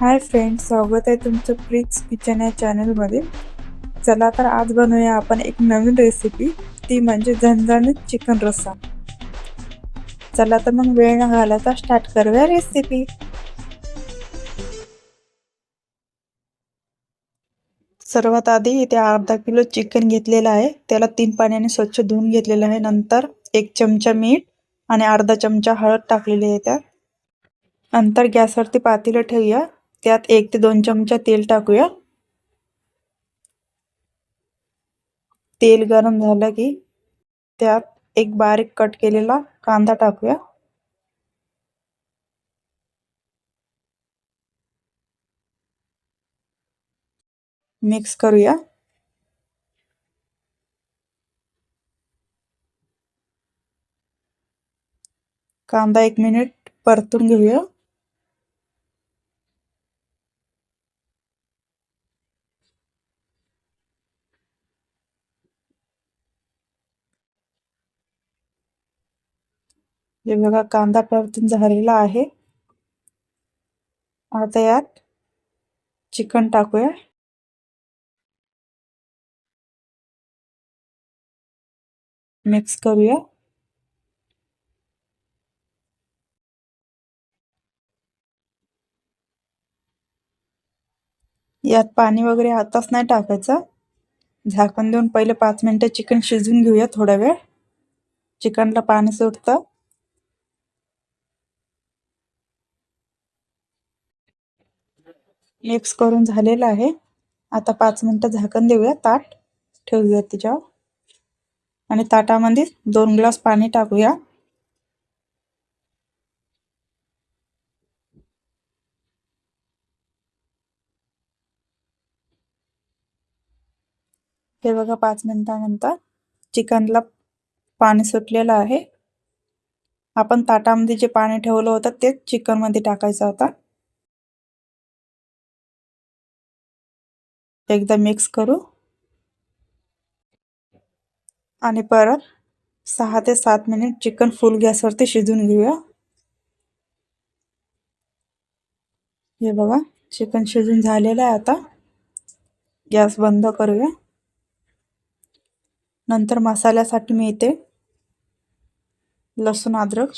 Hi friends स्वागत आहे तुमचं प्रीक्स किचन या चॅनलमध्ये चला तर आज बनवूया आपण एक नवीन रेसिपी ती म्हणजे झणझणीत चिकन रस्सा. चला तर मग वेळ न घालायचा स्टार्ट करूया रेसिपी सर्वात आधी इथे अर्धा किलो चिकन घेतलेलं आहे. त्याला तीन पाण्याने स्वच्छ धुवून घेतलेलं आहे. नंतर एक चमचा मीठ आणि अर्धा चमचा हळद टाकलेली आहे त्यात. नंतर गॅसवरती पातेलं ठेवूया. त्यात एक ते दोन चमचा तेल टाकूया. तेल गरम झालं की त्यात एक बारीक कट केलेला कांदा टाकूया. मिक्स करूया. कांदा एक मिनिट परतून घेऊया. हे बघा कांदा परतून झालेला आहे. आता यात चिकन टाकूया. मिक्स करूया. यात पाणी वगैरे आताच नाही टाकायचं. झाकण देऊन पहिले पाच मिनटं चिकन शिजवून घेऊया थोडा वेळ. चिकनला पाणी सुटतं. मिक्स करून झालेलं आहे. आता पाच मिनटं झाकण देऊया. ताट ठेवूया तिच्यावर. आणि ताटामध्ये दोन ग्लास पाणी टाकूया. हे बघा पाच मिनिटानंतर चिकनला पाणी सुटलेलं आहे. आपण ताटामध्ये जे पाणी ठेवलं होतं तेच चिकनमध्ये टाकायचं होता एकदा मिक्स करू. आणि परत सहा ते सात मिनिट चिकन फुल गॅसवरती शिजून घेऊया. हे बघा चिकन शिजून झालेलं आहे आता. गॅस बंद करूया. नंतर मसाल्यासाठी मी इथे लसूण अद्रक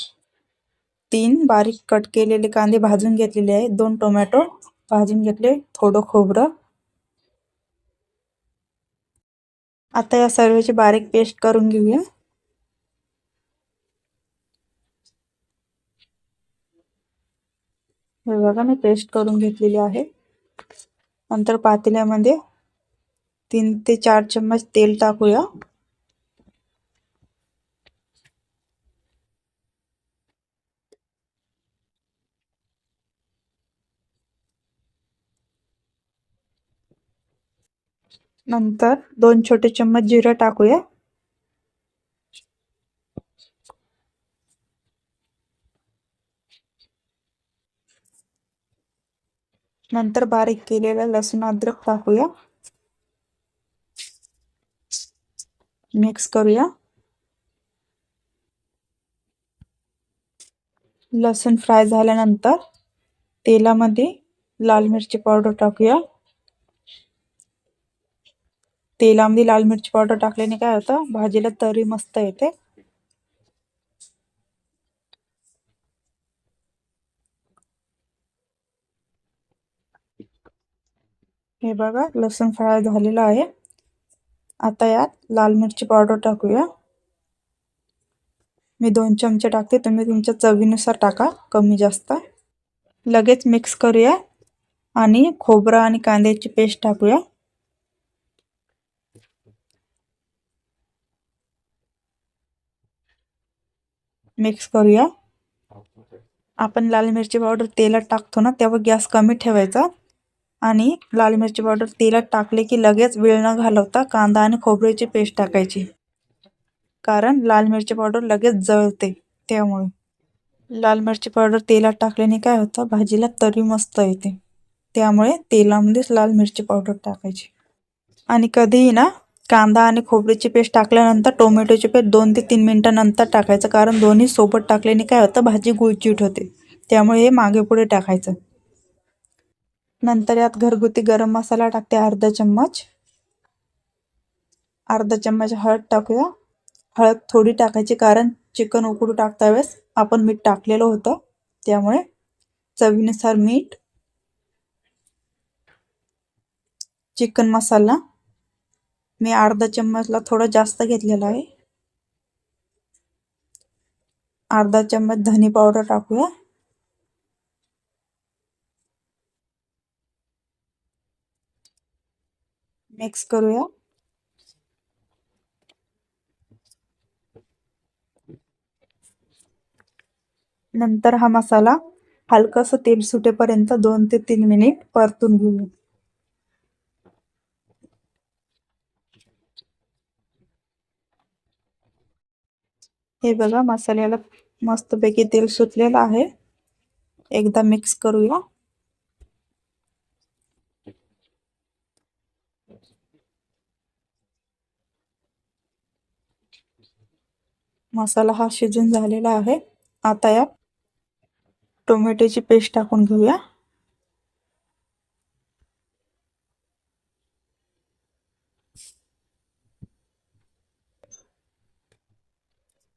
तीन बारीक कट केलेले कांदे भाजून घेतलेले आहे. दोन टोमॅटो भाजून घेतले थोडं खोबरं. आता या सर्वेची बारीक पेस्ट करून घेऊया. हे बघा मी पेस्ट करून घेतलेली आहे. नंतर पातेल्यामध्ये तीन ते चार चम्मच तेल टाकूया. नंतर दोन छोटे चम्मच जिरं टाकूया. नंतर बारीक केलेला लसूण अद्रक टाकूया. मिक्स करूया. लसूण फ्राय झाल्यानंतर तेलामध्ये लाल मिरची पावडर टाकूया. तेलामध्ये लाल मिरची पावडर टाकल्याने काय होतं? भाजीला तरी मस्त येते. हे बघा लसूण फ्राय झालेलं आहे. आता यात लाल मिरची पावडर टाकूया. मी दोन चमचे टाकते तुम्ही तुमच्या चवीनुसार टाका कमी जास्त. लगेच मिक्स करूया आणि खोबरं आणि कांद्याची पेस्ट टाकूया. मिक्स करूया. आपण लाल मिरची पावडर तेलात टाकतो ना तेव्हा गॅस कमी ठेवायचा. आणि लाल मिरची पावडर तेलात टाकले की लगेच वेळ न घालवता कांदा आणि खोबऱ्याची पेस्ट टाकायची. कारण लाल मिरची पावडर लगेच जळते त्यामुळे. लाल मिरची पावडर तेलात टाकल्याने काय होतं? भाजीला तरी मस्त येते. त्यामुळे तेलामध्येच लाल मिरची पावडर टाकायची. आणि कधीही ना कांदा आणि खोबरीची पेस्ट टाकल्यानंतर टोमॅटोची पेस्ट दोन ते तीन मिनटानंतर टाकायचं. कारण दोन्ही सोबत टाकल्याने काय होतं? भाजी गुळचिट होते. त्यामुळे हे मागे पुढे टाकायचं. नंतर यात घरगुती गरम मसाला टाकते अर्धा चम्मच. अर्धा चम्मच हळद टाकूया. हळद थोडी टाकायची कारण चिकन उकडू टाकता वेळेस आपण मीठ टाकलेलं होतं. त्यामुळे चवीनुसार मीठ चिकन मसाला मी अर्धा चम्मचला थोडं जास्त घेतलेला आहे. अर्धा चम्मच धनी पावडर टाकूया. मिक्स करूया. नंतर हा मसाला हलकस तेल सुटेपर्यंत दोन ते तीन मिनिट परतून घेऊ हे बघा मसाल्याला मस्तपैकी तेल सुटलेलं आहे. एकदा मिक्स करूया. मसाला हा शिजून झालेला आहे. आता या टोमॅटोची पेस्ट टाकून घेऊया.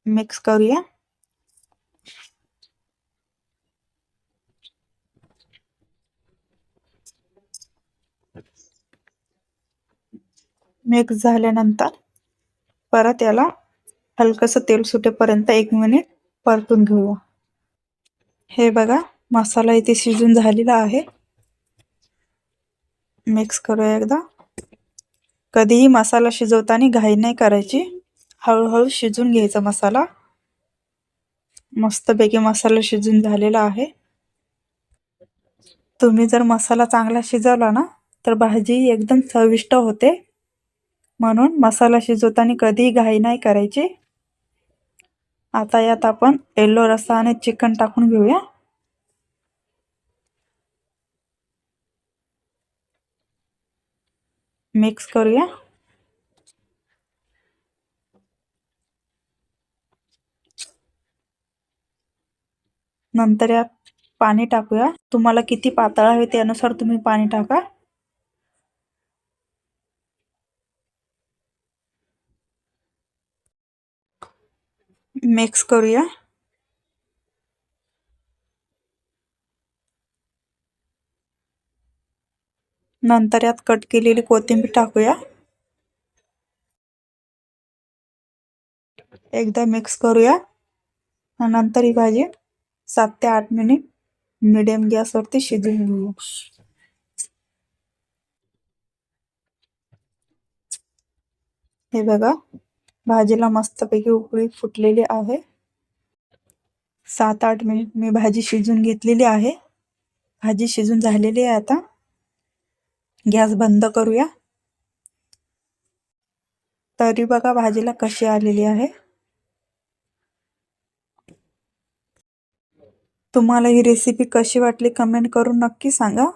मिक्स करूया. मिक्स झाल्यानंतर परत याला हलकस तेल सुटेपर्यंत एक मिनिट परतून घेऊया. हे बघा मसाला इथे शिजून झालेला आहे. मिक्स करूया एकदा. कधीही मसाला शिजवताना घाई नाही करायची. हळूहळू शिजून घ्यायचा मसाला. मस्तपैकी मसाला शिजून झालेला आहे. तुम्ही जर मसाला चांगला शिजवला ना तर भाजी एकदम चविष्ट होते. म्हणून मसाला शिजवताना कधीही घाई नाही करायची. आता यात आपण येल्लो रस्सा आणि चिकन टाकून घेऊया. मिक्स करूया. नंतर यात पाणी टाकूया. तुम्हाला किती पातळ हवे त्यानुसार तुम्ही पाणी टाका. मिक्स करूया. नंतर यात कट केलेली कोथिंबीर टाकूया. एकदा मिक्स करूया. नंतर ही भाजी सात ते आठ मिनिट. मिडियम गॅसवरती शिजून घेऊ. हे बघा भाजीला मस्तपैकी उकळी फुटलेली आहे. सात आठ मिनिट मी भाजी शिजून घेतलेली आहे. भाजी शिजून झालेली आहे आता. गॅस बंद करूया. तरी बघा भाजीला कशी आलेली आहे. तुम्हाला ही रेसिपी कशी वाटली कमेंट करून नक्की सांगा.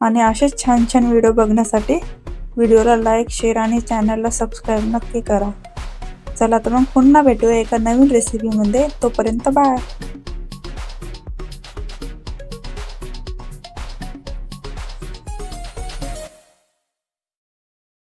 आणि असेच छान छान व्हिडिओ बघण्यासाठी व्हिडिओला लाईक शेअर आणि चॅनलला सबस्क्राईब नक्की करा. चला तर मग पुन्हा भेटूया एका नवीन रेसिपीमध्ये तोपर्यंत बाय